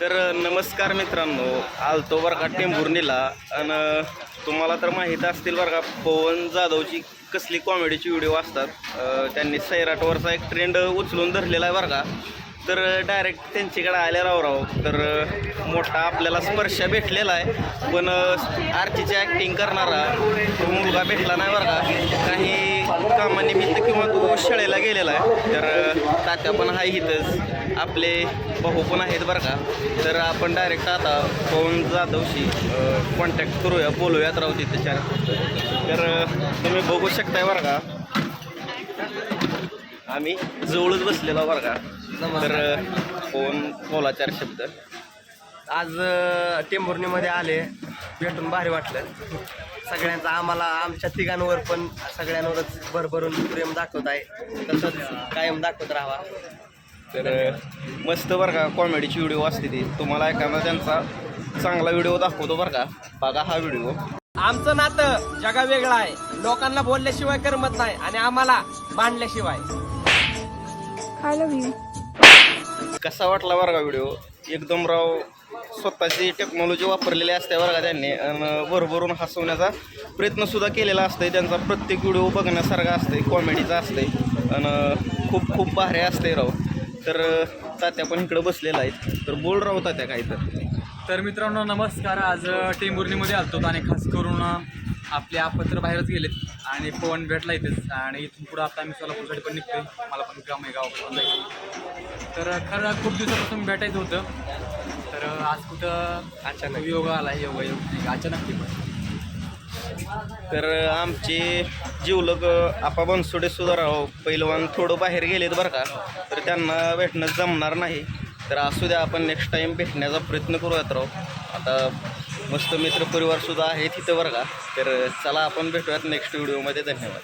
तर नमस्कार मित्रांनो. आलतो बरं का टेंभुर्णीला. आणि तुम्हाला तर माहीत असतील बरं का पवन जाधवची कसली कॉमेडीची व्हिडिओ असतात. त्यांनी सैराटवरचा एक ट्रेंड उचलून धरलेला आहे बरं का. तर डायरेक्ट त्यांच्याकडे आले राव राव. तर मोठा आपल्याला स्पर्श भेटलेला आहे. पण आरतीची ॲक्टिंग करणारा तो मुलगा भेटला नाही बरं का. काही कामानिमित्त किंवा तो शाळेला गेलेला आहे. तर तात्या पण आहे इथंच. आपले भाऊ पण आहेत बरं का. तर आपण डायरेक्ट आता पवन जाधवशी कॉन्टॅक्ट करूया बोलूयात राहू तिच्या तर तुम्ही बघू शकताय बरं का. आम्ही जवळच बसलेलो बरं का. तर फोन बोला चार शब्द. आज टेंभुर्णीमध्ये आले. भेटून भारी वाटलं. सगळ्यांचा आम्हाला आमच्या तिघांवर पण सगळ्यांवरच भरभरून प्रेम दाखवत आहे. तसंच कायम दाखवत राहावा. तर मस्त बरं का कॉमेडीची व्हिडिओ असते ती. तुम्हाला एखादा त्यांचा चांगला व्हिडिओ दाखवतो बरं का. बघा हा व्हिडिओ आमचं नातं जगा वेगळं आहे. लोकांना बोलल्याशिवाय करमत नाही आणि आम्हाला मांडल्याशिवाय. कसा वाटला बरं का व्हिडिओ एकदम राव स्वतःची टेक्नॉलॉजी वापरलेली असते बरं का त्यांनी. आणि भरभरून हसवण्याचा प्रयत्नसुद्धा केलेला असतंय. त्यांचा प्रत्येक व्हिडिओ बघण्यासारखा असते कॉमेडीचा असते आणि खूप खूप भारी असते राव. तर तात्या पण इकडं बसलेला आहे तर बोल राव तात्या काय तर. तर मित्रांनो नमस्कार. आज टेंभुर्णीमध्ये आलतो आणि खास करून आपले आपत्र बाहेरच गेलेत आणि पवन भेटला इथेच. आणि इथून पुढं आता आम्ही सोलापूरसाठी पण निघतोय. मला पण काम आहे गावाकडे पण जायचं तर खरं खूप दिवसापासून भेटायचं होतं. तर आज कुठं अचानक. योग आला योग योग. नाही अचानक ते पण. तर आमचे जीवलग आपा बनसोडे सुद्धा पैलवान थोडं बाहेर गेलेत बरं का. तर त्यांना भेटणं जमणार नाही. तर असू द्या आपण नेक्स्ट टाईम भेटण्याचा प्रयत्न करूयात राव. आता मस्त मित्रपरिवारसुद्धा आहे तिथं बरं का. तर चला आपण भेटूयात नेक्स्ट व्हिडिओमध्ये धन्यवाद.